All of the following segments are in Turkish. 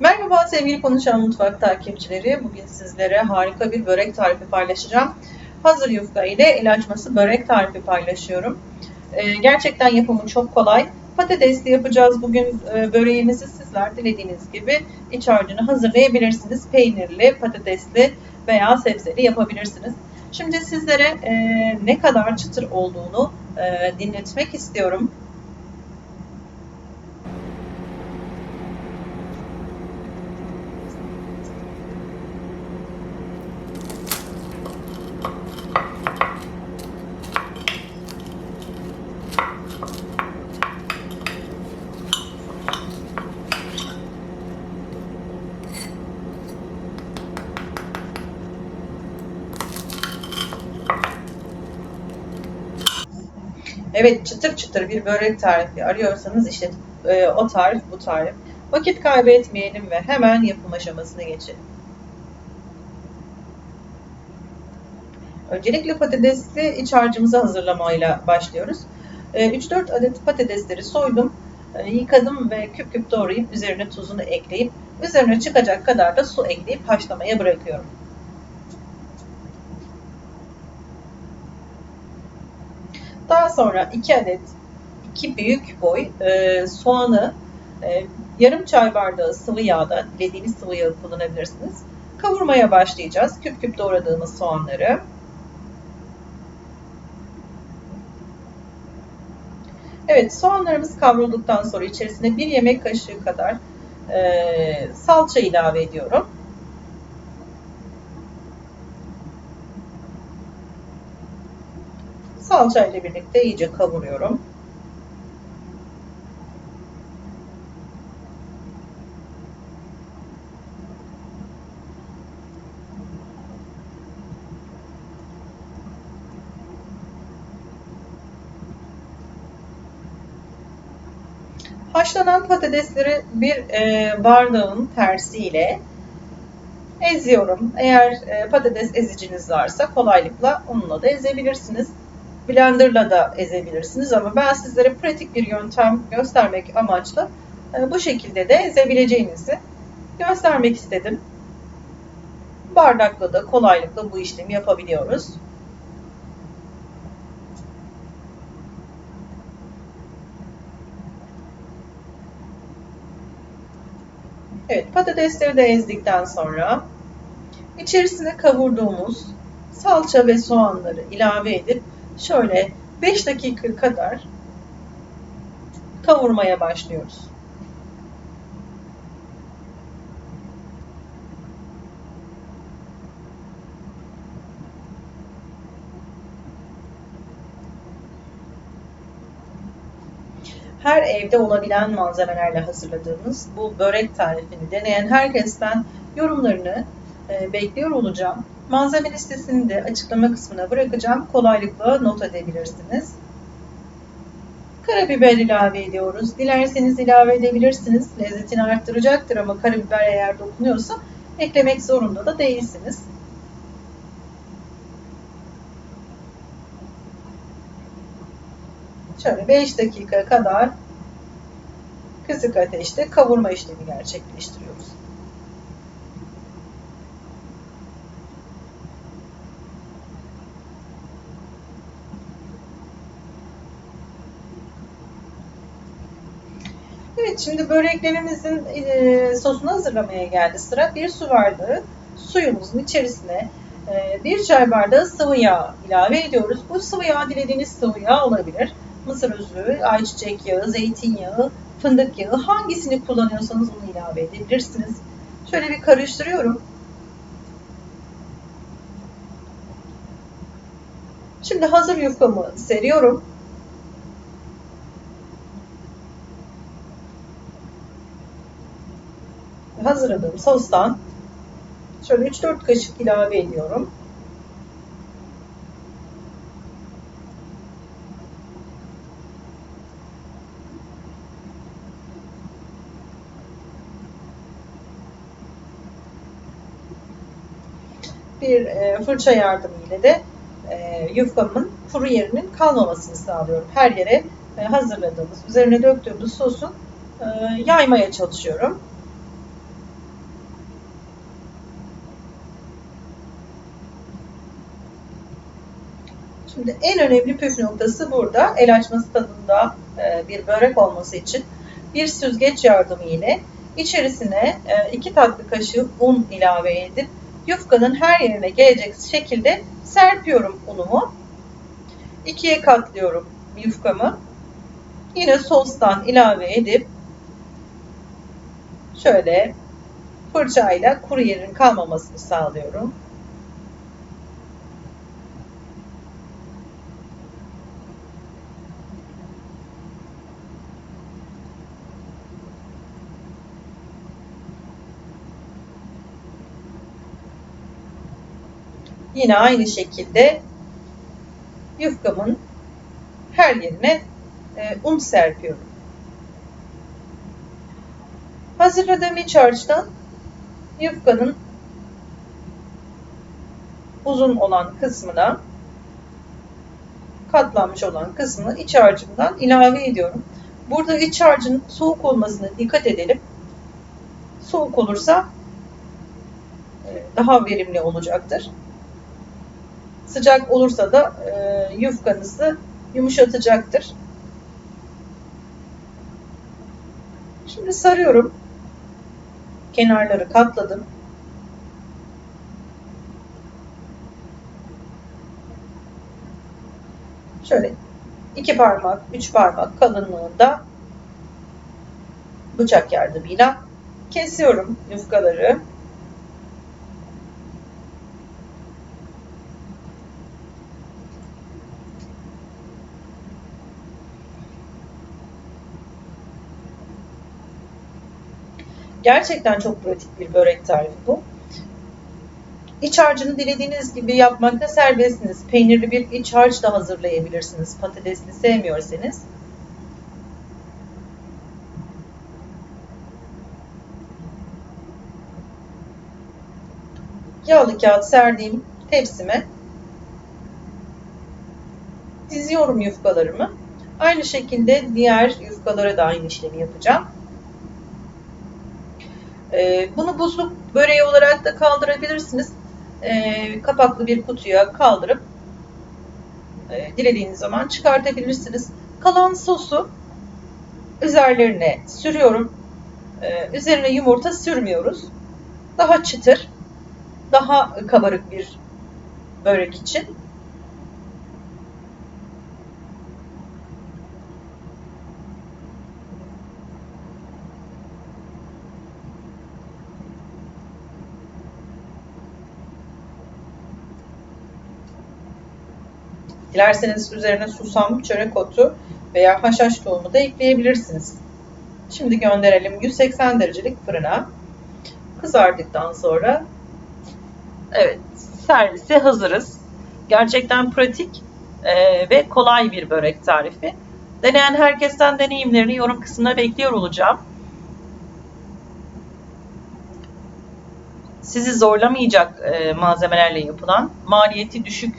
Merhaba sevgili Konuşan Mutfak takipçileri. Bugün sizlere harika bir börek tarifi paylaşacağım. Hazır yufka ile el açması börek tarifi paylaşıyorum. Ee, gerçekten yapımı çok kolay. Patatesli yapacağız bugün e, böreğimizi. Sizler dilediğiniz gibi iç harcını hazırlayabilirsiniz. Peynirli, patatesli veya sebzeli yapabilirsiniz. Şimdi sizlere e, ne kadar çıtır olduğunu e, dinletmek istiyorum. Evet çıtır çıtır bir börek tarifi arıyorsanız işte e, o tarif bu tarif. Vakit kaybetmeyelim ve hemen yapım aşamasına geçelim. Öncelikle patatesli iç harcımızı hazırlamayla başlıyoruz. E, 3-4 adet patatesleri soydum, e, yıkadım ve küp küp doğrayıp üzerine tuzunu ekleyip üzerine çıkacak kadar da su ekleyip haşlamaya bırakıyorum. Daha sonra 2 adet 2 büyük boy e, soğanı e, yarım çay bardağı sıvı yağda dilediğiniz sıvı yağı kullanabilirsiniz. Kavurmaya başlayacağız. Küp küp doğradığımız soğanları. Evet soğanlarımız kavrulduktan sonra içerisine bir yemek kaşığı kadar e, salça ilave ediyorum. Salça ile birlikte iyice kavuruyorum. Haşlanan patatesleri bir e, bardağın tersiyle eziyorum. Eğer e, patates eziciniz varsa kolaylıkla onunla da ezebilirsiniz. Blender'la da ezebilirsiniz ama ben sizlere pratik bir yöntem göstermek amaçlı e, bu şekilde de ezebileceğinizi göstermek istedim. Bardakla da kolaylıkla bu işlemi yapabiliyoruz. Evet patatesleri de ezdikten sonra içerisine kavurduğumuz salça ve soğanları ilave edip şöyle 5 dakika kadar kavurmaya başlıyoruz. her evde olabilen malzemelerle hazırladığımız bu börek tarifini deneyen herkesten yorumlarını e, bekliyor olacağım. Malzeme listesini de açıklama kısmına bırakacağım. Kolaylıkla not edebilirsiniz. Karabiber ilave ediyoruz. Dilerseniz ilave edebilirsiniz. Lezzetini arttıracaktır ama karabiber eğer dokunuyorsa eklemek zorunda da değilsiniz. Şöyle 5 dakika kadar kısık ateşte kavurma işlemi gerçekleştiriyoruz. Evet şimdi böreklerimizin e, sosunu hazırlamaya geldi sıra. Bir su bardağı suyumuzun içerisine e, bir çay bardağı sıvı yağ ilave ediyoruz. Bu sıvı yağ dilediğiniz sıvı yağ olabilir. Mısır üzümü, ayçiçek yağı, zeytinyağı, fındık yağı hangisini kullanıyorsanız onu ilave edebilirsiniz. Şöyle bir karıştırıyorum. Şimdi hazır yufkamı seriyorum. Hazırladığım sostan şöyle 3-4 kaşık ilave ediyorum. Bir e, fırça yardımıyla da e, yufkamın kuru yerinin kalmamasını sağlıyorum. Her yere e, hazırladığımız, üzerine döktüğümüz sosu yaymaya çalışıyorum. Şimdi en önemli püf noktası burada el açması tadında e, bir börek olması için bir süzgeç yardımı ile içerisine 2 tatlı kaşığı un ilave edip yufkanın her yerine gelecek şekilde serpiyorum unumu. İkiye katlıyorum yufkamı. Yine sostan ilave edip şöyle fırçayla kuru yerin kalmamasını sağlıyorum. Yine aynı şekilde yufkamın her yerine e, un serpiyorum. Hazırladığım iç harçtan yufkanın uzun olan kısmına katlanmış olan kısmını iç harcımdan ilave ediyorum. Burada iç harcın soğuk olmasına dikkat edelim. Soğuk olursa e, daha verimli olacaktır. Sıcak olursa da e, yufkanızı yumuşatacaktır. Şimdi sarıyorum. Kenarları katladım. Şöyle iki parmak, üç parmak kalınlığında bıçak yardımıyla kesiyorum yufkaları. Gerçekten çok pratik bir börek tarifi bu. İç harcını dilediğiniz gibi yapmakta serbestsiniz. Peynirli bir iç harç da hazırlayabilirsiniz. Patatesli sevmiyorsanız. Yağlı kağıt serdiğim tepsime diziyorum yufkalarımı. Aynı şekilde diğer yufkalara da aynı işlemi yapacağım. Ee, bunu buzluk böreği olarak da kaldırabilirsiniz. Ee, kapaklı bir kutuya kaldırıp e, dilediğiniz zaman çıkartabilirsiniz. Kalan sosu üzerlerine sürüyorum. Ee, üzerine yumurta sürmüyoruz. Daha çıtır, daha kabarık bir börek için Dilerseniz üzerine susam, çörek otu veya haşhaş tohumu da ekleyebilirsiniz. Şimdi gönderelim 180 derecelik fırına. Kızardıktan sonra evet servise hazırız. Gerçekten pratik e, ve kolay bir börek tarifi. Deneyen herkesten deneyimlerini yorum kısmına bekliyor olacağım. sizi zorlamayacak e, malzemelerle yapılan, maliyeti düşük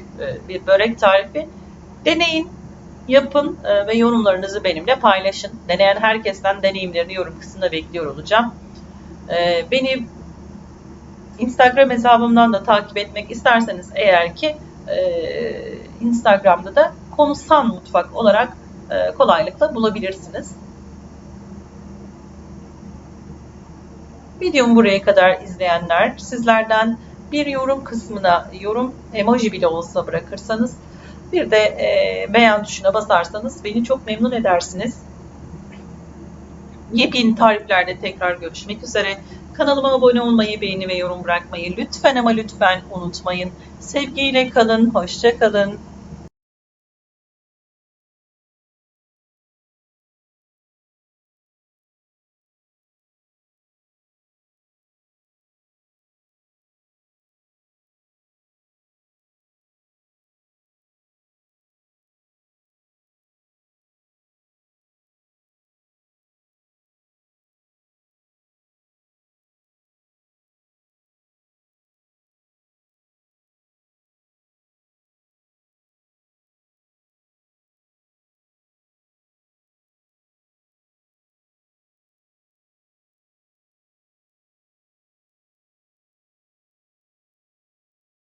bir börek tarifi. Deneyin, yapın e, ve yorumlarınızı benimle paylaşın. Deneyen herkesten deneyimlerini yorum kısmında bekliyor olacağım. E, beni Instagram hesabımdan da takip etmek isterseniz eğer ki e, Instagram'da da Konusan Mutfak olarak e, kolaylıkla bulabilirsiniz. Videomu buraya kadar izleyenler sizlerden bir yorum kısmına yorum emoji bile olsa bırakırsanız bir de e, beğen tuşuna basarsanız beni çok memnun edersiniz. Yepyeni tariflerde tekrar görüşmek üzere. Kanalıma abone olmayı, beğeni ve yorum bırakmayı lütfen ama lütfen unutmayın. Sevgiyle kalın, hoşça kalın.